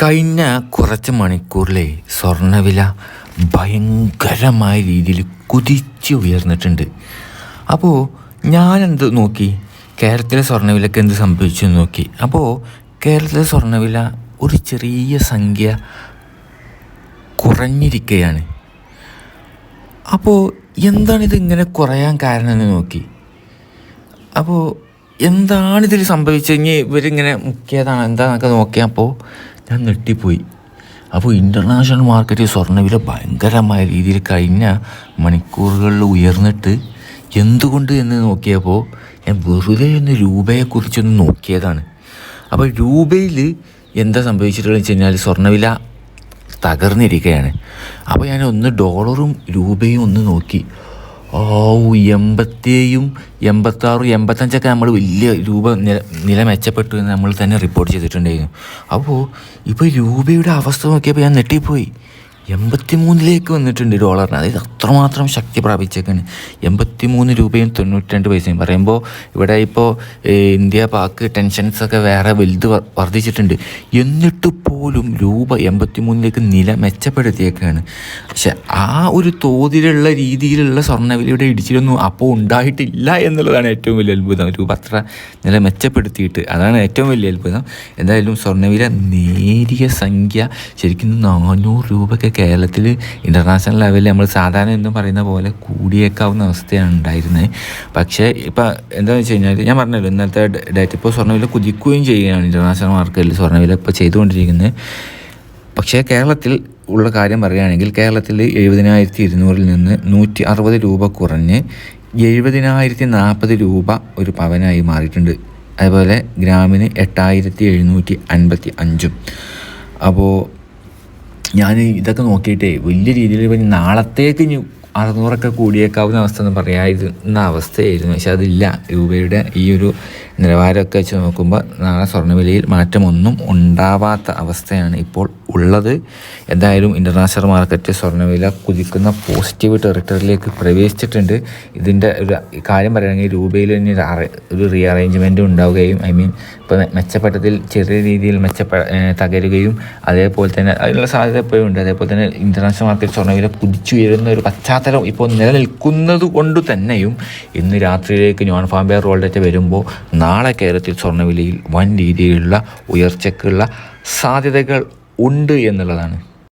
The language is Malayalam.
കഴിഞ്ഞ കുറച്ച് മണിക്കൂറിലെ സ്വർണവില ഭയങ്കരമായ രീതിയിൽ കുതിച്ച് ഉയർന്നിട്ടുണ്ട്. അപ്പോൾ ഞാനെന്ത് നോക്കി? കേരളത്തിലെ സ്വർണവിലക്ക് എന്ത് സംഭവിച്ചു എന്ന് നോക്കി. അപ്പോൾ കേരളത്തിലെ സ്വർണവില ഒരു ചെറിയ സംഖ്യ കുറഞ്ഞിരിക്കുകയാണ് അപ്പോൾ എന്താണിത് ഇങ്ങനെ കുറയാൻ കാരണം എന്ന് നോക്കി? അപ്പോൾ എന്താണിതിൽ സംഭവിച്ചത്? ഇനി ഇവരിങ്ങനെ മുക്കിയതാണ്. എന്താണെന്നൊക്കെ നോക്കിയപ്പോൾ ഞാൻ ഞെട്ടിപ്പോയി. അപ്പോൾ ഇന്റർനാഷണൽ മാർക്കറ്റിൽ സ്വർണവില ഭയങ്കരമായ രീതിയിൽ കഴിഞ്ഞ മണിക്കൂറുകളിൽ ഉയർന്നിട്ട് എന്തുകൊണ്ട് എന്ന് നോക്കിയപ്പോൾ ഞാൻ വെറുതെ ഒന്ന് രൂപയെക്കുറിച്ചൊന്ന് നോക്കിയതാണ്. അപ്പോൾ രൂപയിൽ എന്താ സംഭവിച്ചിട്ടുള്ളത് വെച്ച് കഴിഞ്ഞാൽ സ്വർണവില തകർന്നിരിക്കുകയാണ്. അപ്പോൾ ഞാൻ ഒന്ന് ഡോളറും രൂപയും ഒന്ന് നോക്കി. ഓ എൺപത്തേയും എൺപത്താറും എൺപത്തഞ്ചൊക്കെ നമ്മൾ വലിയ രൂപ നില നില മെച്ചപ്പെട്ടു എന്ന് നമ്മൾ തന്നെ റിപ്പോർട്ട് ചെയ്തിട്ടുണ്ടായിരുന്നു. അപ്പോൾ ഇപ്പോൾ രൂപയുടെ അവസ്ഥ നോക്കിയപ്പോൾ ഞാൻ നെട്ടിപ്പോയി എൺപത്തി മൂന്നിലേക്ക് വന്നിട്ടുണ്ട് ഡോളറിന് അതായത് അത്രമാത്രം ശക്തി പ്രാപിച്ചേക്കാണ്. എൺപത്തി മൂന്ന് രൂപയും തൊണ്ണൂറ്റി രണ്ട് പൈസയും. പറയുമ്പോൾ ഇവിടെ ഇപ്പോൾ ഇന്ത്യ പാക്ക് ടെൻഷൻസൊക്കെ വേറെ വലുത് വർദ്ധിച്ചിട്ടുണ്ട്. എന്നിട്ട് പോലും രൂപ എൺപത്തി മൂന്നിലേക്ക് നില മെച്ചപ്പെടുത്തിയേക്കാണ്. പക്ഷെ ആ ഒരു തോതിലുള്ള രീതിയിലുള്ള സ്വർണവിലയുടെ ഇടിച്ചിലൊന്നും അപ്പോൾ ഉണ്ടായിട്ടില്ല എന്നുള്ളതാണ് ഏറ്റവും വലിയ അത്ഭുതം. രൂപ അത്ര നില മെച്ചപ്പെടുത്തിയിട്ട് അതാണ് ഏറ്റവും വലിയ അത്ഭുതം. എന്തായാലും സ്വർണവില നേരിയ സംഖ്യ ശരിക്കും നാനൂറ് രൂപയ്ക്ക് കേരളത്തിൽ ഇന്റർനാഷണൽ ലെവലിൽ നമ്മൾ സാധാരണ എന്നും പറയുന്ന പോലെ കൂടിയേക്കാവുന്ന അവസ്ഥയാണ് ഉണ്ടായിരുന്നത് പക്ഷേ ഇപ്പം എന്താണെന്ന് വെച്ച് കഴിഞ്ഞാൽ ഞാൻ പറഞ്ഞല്ലോ ഇന്നത്തെ ഡേറ്റ് ഇപ്പോൾ സ്വർണവില കുതിക്കുകയും ചെയ്യുകയാണ് ഇന്റർനാഷണൽ മാർക്കറ്റിൽ സ്വർണവില ഇപ്പോൾ ചെയ്തുകൊണ്ടിരിക്കുന്നത് പക്ഷേ കേരളത്തിൽ ഉള്ള കാര്യം പറയുകയാണെങ്കിൽ കേരളത്തിൽ എഴുപതിനായിരത്തി ഇരുന്നൂറിൽ നിന്ന് നൂറ്റി അറുപത് രൂപ കുറഞ്ഞ് എഴുപതിനായിരത്തി നാൽപ്പത് രൂപ ഒരു പവനായി മാറിയിട്ടുണ്ട്. അതുപോലെ ഗ്രാമിന് എട്ടായിരത്തി എഴുന്നൂറ്റി അൻപത്തി അഞ്ചും. അപ്പോൾ ഞാൻ ഇതൊക്കെ നോക്കിയിട്ടേ വലിയ രീതിയിൽ പിന്നെ നാളത്തേക്ക് ഇനി അറുന്നൂറൊക്കെ കൂടിയേക്കാവുന്ന അവസ്ഥ എന്ന് പറയാ പറയാതിരുന്ന അവസ്ഥയായിരുന്നു. പക്ഷെ അതില്ല. രൂപയുടെ ഈ ഒരു നിലവാരമൊക്കെ വെച്ച് നോക്കുമ്പോൾ നാളെ സ്വർണവിലയിൽ മാറ്റമൊന്നും ഉണ്ടാവാത്ത അവസ്ഥയാണ് ഇപ്പോൾ ഉള്ളത്. എന്തായാലും ഇന്റർനാഷണൽ മാർക്കറ്റ് സ്വർണവില കുതിക്കുന്ന പോസിറ്റീവ് ടെറിട്ടറിയിലേക്ക് പ്രവേശിച്ചിട്ടുണ്ട്. ഇതിന്റെ ഒരു കാര്യം പറയുകയാണെങ്കിൽ രൂപയിൽ തന്നെ ഒരു റീ അറേഞ്ച്മെന്റ് ഉണ്ടാവുകയും ഐ മീൻ ഇപ്പോൾ മെച്ചപ്പെട്ടതിൽ ചെറിയ രീതിയിൽ മെച്ചപ്പെ തകരുകയും അതേപോലെ തന്നെ അതിനുള്ള സാധ്യത എപ്പോഴും ഉണ്ട്. അതേപോലെ തന്നെ ഇന്റർനാഷണൽ മാർക്കറ്റ് സ്വർണവില കുതിച്ചുയരുന്ന ഒരു പശ്ചാത്തലം ഇപ്പോൾ നിലനിൽക്കുന്നത് കൊണ്ട് തന്നെയും ഇന്ന് രാത്രിയിലേക്ക് നോൺ ഫാംബിയർ റോൾഡേറ്റ് വരുമ്പോൾ നാളെ കേരളത്തിൽ സ്വർണവിലയിൽ വൻ രീതിയിലുള്ള ഉയർച്ചയ്ക്കുള്ള സാധ്യതകൾ ഉണ്ട് എന്നുള്ളതാണ്.